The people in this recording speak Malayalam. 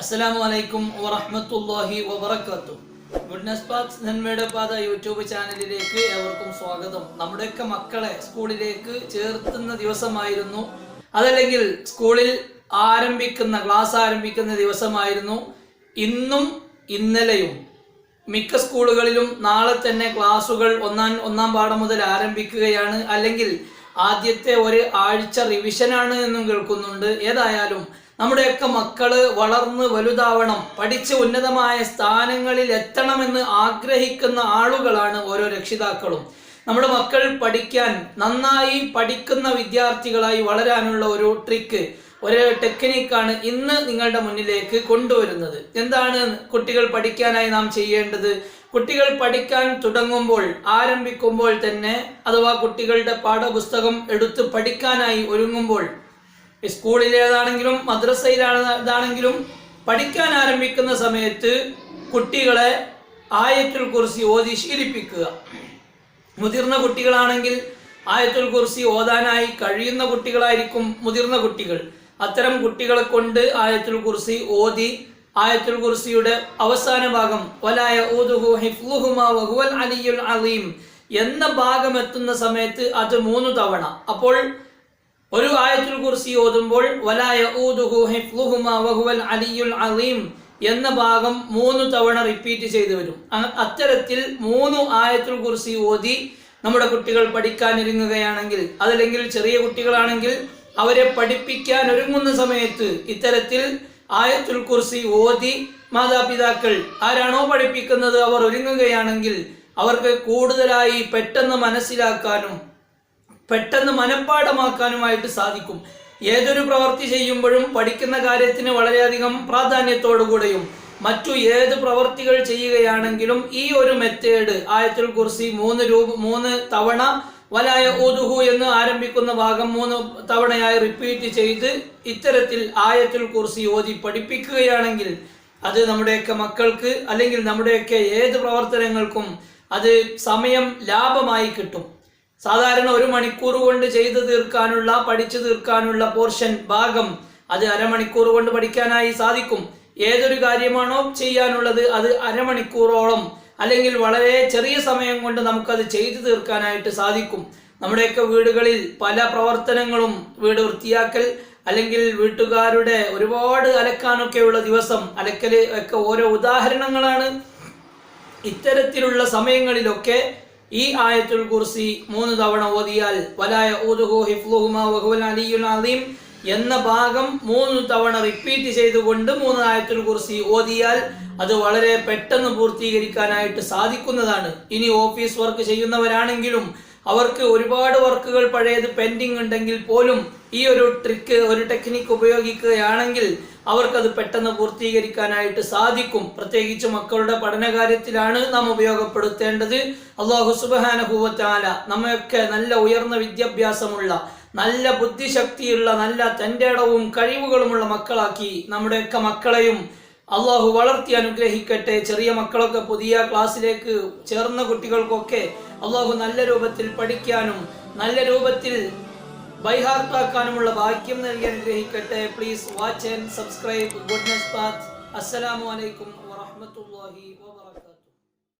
അസ്സലാമു അലൈക്കും വറഹ്മത്തുള്ളാഹി വബറകാതുഹു. ഗുഡ്നസ് പാത്ത് നന്മയുടെ പാത യൂട്യൂബ് ചാനലിലേക്ക് ഏവർക്കും സ്വാഗതം. നമ്മുടെയൊക്കെ മക്കളെ സ്കൂളിലേക്ക് ചേർത്തുന്ന ദിവസമായിരുന്നു. അതല്ലെങ്കിൽ സ്കൂളിൽ ആരംഭിക്കുന്ന ക്ലാസ് ആരംഭിക്കുന്ന ദിവസമായിരുന്നു. ഇന്നും ഇന്നലെയും. മിക്ക സ്കൂളുകളിലും നാളെ തന്നെ ക്ലാസുകൾ ഒന്നാം ഒന്നാം പാഠം മുതൽ ആരംഭിക്കുകയാണ്. അല്ലെങ്കിൽ ആദ്യത്തെ ഒരു ആഴ്ച റിവിഷനാണ് എന്നും കേൾക്കുന്നുണ്ട്. ഏതായാലും നമ്മുടെയൊക്കെ മക്കൾ വളർന്ന് വലുതാവണം പഠിച്ച് ഉന്നതമായ സ്ഥാനങ്ങളിൽ എത്തണമെന്ന് ആഗ്രഹിക്കുന്ന ആളുകളാണ് ഓരോ രക്ഷിതാക്കളും. നമ്മുടെ മക്കൾ പഠിക്കാൻ നന്നായി പഠിക്കുന്ന വിദ്യാർത്ഥികളായി വളരാനുള്ള ഒരു ട്രിക്ക് ഒരു ടെക്നിക്കാണ് ഇന്ന് നിങ്ങളുടെ മുന്നിലേക്ക് കൊണ്ടുവരുന്നത്. എന്താണ് കുട്ടികൾ പഠിക്കാനായി നാം ചെയ്യേണ്ടത്? കുട്ടികൾ പഠിക്കാൻ തുടങ്ങുമ്പോൾ ആരംഭിക്കുമ്പോൾ തന്നെ അഥവാ കുട്ടികളുടെ പാഠപുസ്തകം എടുത്ത് പഠിക്കാനായി ഒരുങ്ങുമ്പോൾ സ്കൂളിലേതാണെങ്കിലും മദ്രസയിലാണെങ്കിലും പഠിക്കാൻ ആരംഭിക്കുന്ന സമയത്ത് കുട്ടികളെ ആയത്തുൽ കുറിച്ച് ഓതി ശീലിപ്പിക്കുക. മുതിർന്ന കുട്ടികളാണെങ്കിൽ ആയത്തുൽ കുറിച്ച് ഓതാനായി കഴിയുന്ന കുട്ടികളായിരിക്കും മുതിർന്ന കുട്ടികൾ. അത്തരം കുട്ടികളെ കൊണ്ട് ആയത്തുൽ കുറിച്ച് ഓതി ആയത്തുൽ കുർസിയുടെ അവസാന ഭാഗം വലായ ഊദുഹു അലിയുൽ അലീം എന്ന ഭാഗം എത്തുന്ന സമയത്ത് അത് മൂന്ന് തവണ. അപ്പോൾ ഒരു കുർസി ഓതുമ്പോൾ എന്ന ഭാഗം മൂന്ന് തവണ റിപ്പീറ്റ് ചെയ്തു വരും. അത്തരത്തിൽ മൂന്ന് ആയത്തുൽ കുർസി ഓതി നമ്മുടെ കുട്ടികൾ പഠിക്കാനൊരുങ്ങുകയാണെങ്കിൽ അതല്ലെങ്കിൽ ചെറിയ കുട്ടികളാണെങ്കിൽ അവരെ പഠിപ്പിക്കാൻ ഒരുങ്ങുന്ന സമയത്ത് ഇത്തരത്തിൽ ആയത്തുൽ കുർസി ഓതി മാതാപിതാക്കൾ ആരാണോ പഠിപ്പിക്കുന്നത് അവർ ഒരുങ്ങുകയാണെങ്കിൽ അവർക്ക് കൂടുതലായി പെട്ടെന്ന് മനസ്സിലാക്കാനും പെട്ടെന്ന് മനഃപ്പാഠമാക്കാനുമായിട്ട് സാധിക്കും. ഏതൊരു പ്രവൃത്തി ചെയ്യുമ്പോഴും പഠിക്കുന്ന കാര്യത്തിന് വളരെയധികം പ്രാധാന്യത്തോടുകൂടെയും മറ്റു ഏത് പ്രവൃത്തികൾ ചെയ്യുകയാണെങ്കിലും ഈ ഒരു മെത്തേഡ് ആയത്തുൽ കുർസി മൂന്ന് രൂപ മൂന്ന് തവണ വലായ ഊതുഹു എന്ന് ആരംഭിക്കുന്ന ഭാഗം മൂന്ന് തവണയായി റിപ്പീറ്റ് ചെയ്ത് ഇത്തരത്തിൽ ആയത്തുൽ കുർസി ഓതി പഠിപ്പിക്കുകയാണെങ്കിൽ അത് നമ്മുടെയൊക്കെ മക്കൾക്ക് അല്ലെങ്കിൽ നമ്മുടെയൊക്കെ ഏത് പ്രവർത്തനങ്ങൾക്കും അത് സമയം ലാഭമായി കിട്ടും. സാധാരണ ഒരു മണിക്കൂർ കൊണ്ട് ചെയ്തു തീർക്കാനുള്ള പഠിച്ചു തീർക്കാനുള്ള പോർഷൻ ഭാഗം അത് അരമണിക്കൂർ കൊണ്ട് പഠിക്കാനായി സാധിക്കും. ഏതൊരു കാര്യമാണോ ചെയ്യാനുള്ളത് അത് അരമണിക്കൂറോളം അല്ലെങ്കിൽ വളരെ ചെറിയ സമയം കൊണ്ട് നമുക്കത് ചെയ്തു തീർക്കാനായിട്ട് സാധിക്കും. നമ്മുടെയൊക്കെ വീടുകളിൽ പല പ്രവർത്തനങ്ങളും വീട് വൃത്തിയാക്കൽ അല്ലെങ്കിൽ വീട്ടുകാരുടെ ഒരുപാട് അലക്കാനൊക്കെയുള്ള ദിവസം അലക്കൽ ഒക്കെ ഓരോ ഉദാഹരണങ്ങളാണ്. ഇത്തരത്തിലുള്ള സമയങ്ങളിലൊക്കെ ഈ ആയത്തുൽ കുർസി മൂന്ന് തവണ ഓതിയാൽ വലായ ഊദുഹു എന്ന ഭാഗം മൂന്ന് തവണ റിപ്പീറ്റ് ചെയ്തുകൊണ്ട് മൂന്ന് ആയത്തുൽ കുർസി ഓതിയാൽ അത് വളരെ പെട്ടെന്ന് പൂർത്തീകരിക്കാനായിട്ട് സാധിക്കുന്നതാണ്. ഇനി ഓഫീസ് വർക്ക് ചെയ്യുന്നവരാണെങ്കിലും അവർക്ക് ഒരുപാട് വർക്കുകൾ പഴയത് പെൻഡിങ് ഉണ്ടെങ്കിൽ പോലും ഈ ഒരു ട്രിക്ക് ഒരു ടെക്നിക്ക് ഉപയോഗിക്കുകയാണെങ്കിൽ അവർക്കത് പെട്ടെന്ന് പൂർത്തീകരിക്കാനായിട്ട് സാധിക്കും. പ്രത്യേകിച്ച് മക്കളുടെ പഠനകാര്യത്തിലാണ് നാം ഉപയോഗപ്പെടുത്തേണ്ടത്. അള്ളാഹു സുബാനഹൂവത്താല നമ്മയൊക്കെ നല്ല ഉയർന്ന വിദ്യാഭ്യാസമുള്ള നല്ല ബുദ്ധിശക്തിയുള്ള നല്ല തന്റെ ഇടവും കഴിവുകളുമുള്ള മക്കളാക്കി നമ്മുടെയൊക്കെ മക്കളെയും അള്ളാഹു വളർത്തി അനുഗ്രഹിക്കട്ടെ. ചെറിയ മക്കളൊക്കെ പുതിയ ക്ലാസ്സിലേക്ക് ചേർന്ന കുട്ടികൾക്കൊക്കെ അള്ളാഹു നല്ല രൂപത്തിൽ പഠിക്കാനും നല്ല രൂപത്തിൽ ബൈഹാർട്ടാക്കാനുമുള്ള ഭാഗ്യം നൽകി അനുഗ്രഹിക്കട്ടെ. Please watch and subscribe goodness path അസ്സലാമു അലൈക്കും വറഹ്മത്തുള്ളാഹി വ